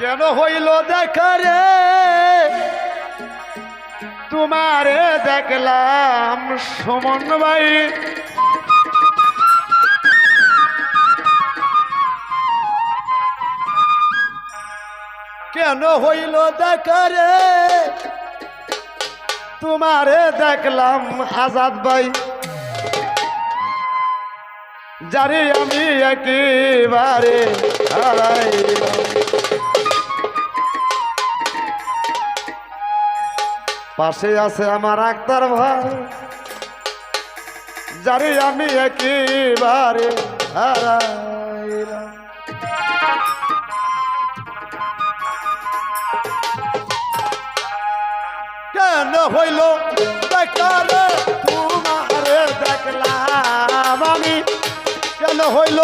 কেন হইল দেখারে তোমারে দেখলাম সুমন ভাই। কেন হইল দেখারে তোমারে দেখলাম আজাদ ভাই। যারে আমি একেবারে হারাইলাম পাশে আছে আমার আক্তার ভাই। যারে আমি একেবারে কেন হইল বেকারে দেখলাম আমি। কেন হইল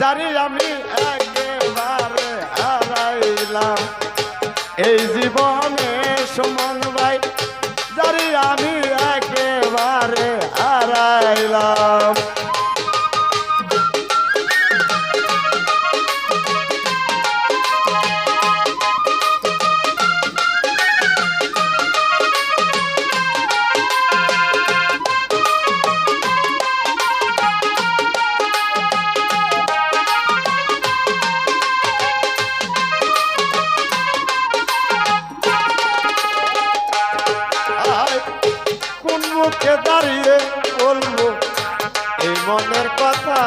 যারে আমি একেবারে হারাইলাম। এই জীবনে সমান ভাই যারে আমি একেবারে হারাইলাম। মনের কথা।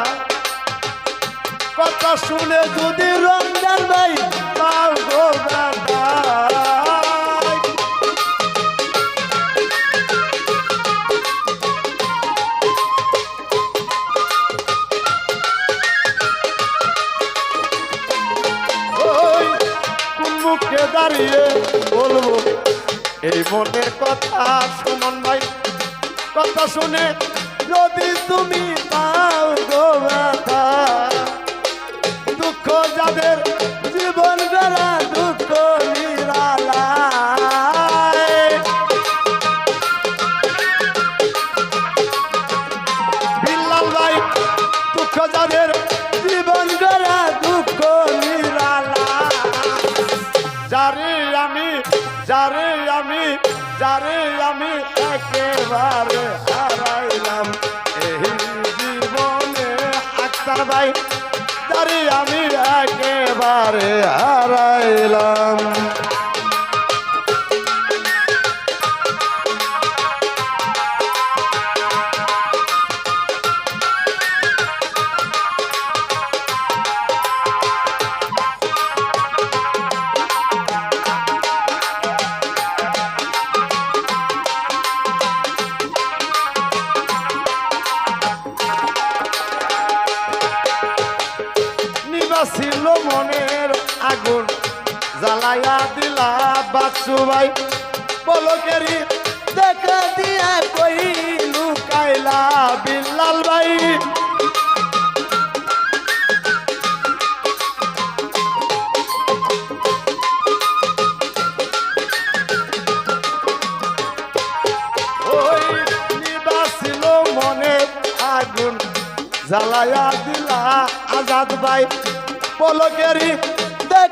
কথা শুনে যদি রমজান ভাই পাও এই মনের কথা সুমন ভাই। কথা শুনে যদি তুমি পাও গো একেবারে হারাইলাম। আগুন জ্বালাইয়া দিলা বাচ্চু ভাই পলকেরি দেখা দিয়া কই লুকাইলা বিল্লাল ভাই। জ্বালায়া দিলা আজাদ ভাই। পলকেরি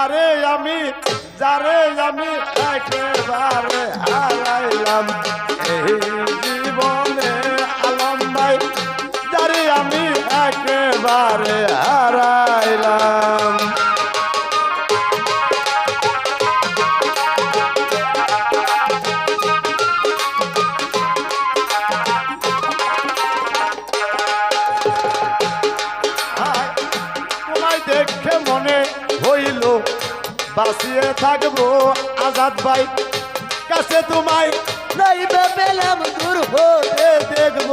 যারে আমি যারে আমি একেবারে হারাইলাম। এই জীবনে আলম ভাই যারে আমি একেবারে হারাইলাম। হায়, বাসিয়ে থাকব আজাদ ভাই। কাছে তোমায় নাইবে পেলাম দুর্ভোগে দেখব।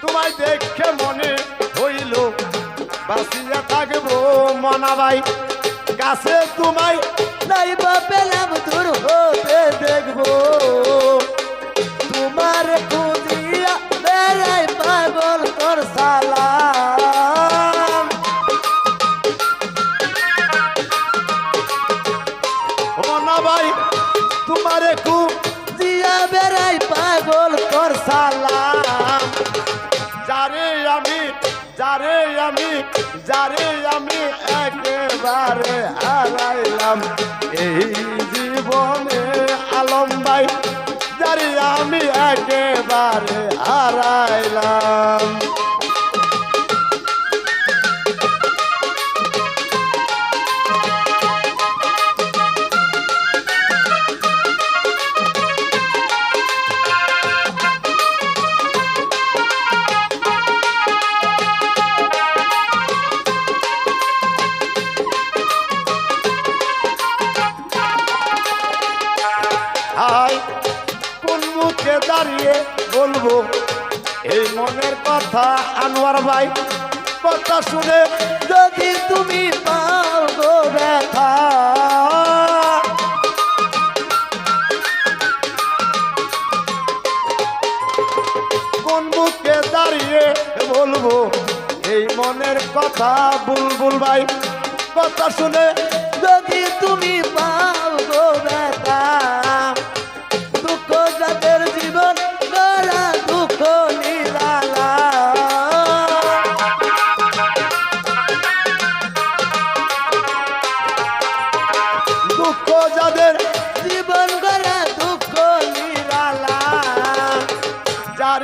তোমায় দেখে মনে থাকব মনা ভাই। কাছে তোমায় নাইবা পেলাম তোমারে খুব দিয়া বেড়াই পাগল তোর সালাম যারে আমি যারে আমি যারে আমি একেবারে হারাইলাম, এই জীবনে আলম ভাই, যারে আমি একেবারে দাঁড়িয়ে বলব, এই মনের কথা আনোয়ার ভাই, কথা শুনে যদি তুমি পাও ব্যথা। কোন মুখে দাঁড়িয়ে বলব, এই মনের কথা বুলবুল ভাই, কথা শুনে যদি তুমি পাও গো ব্যথা। দুঃখ যাদের জীবন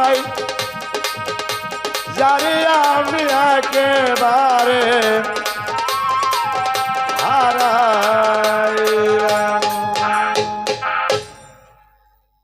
ভাই। জানি আমি একেবারে হারা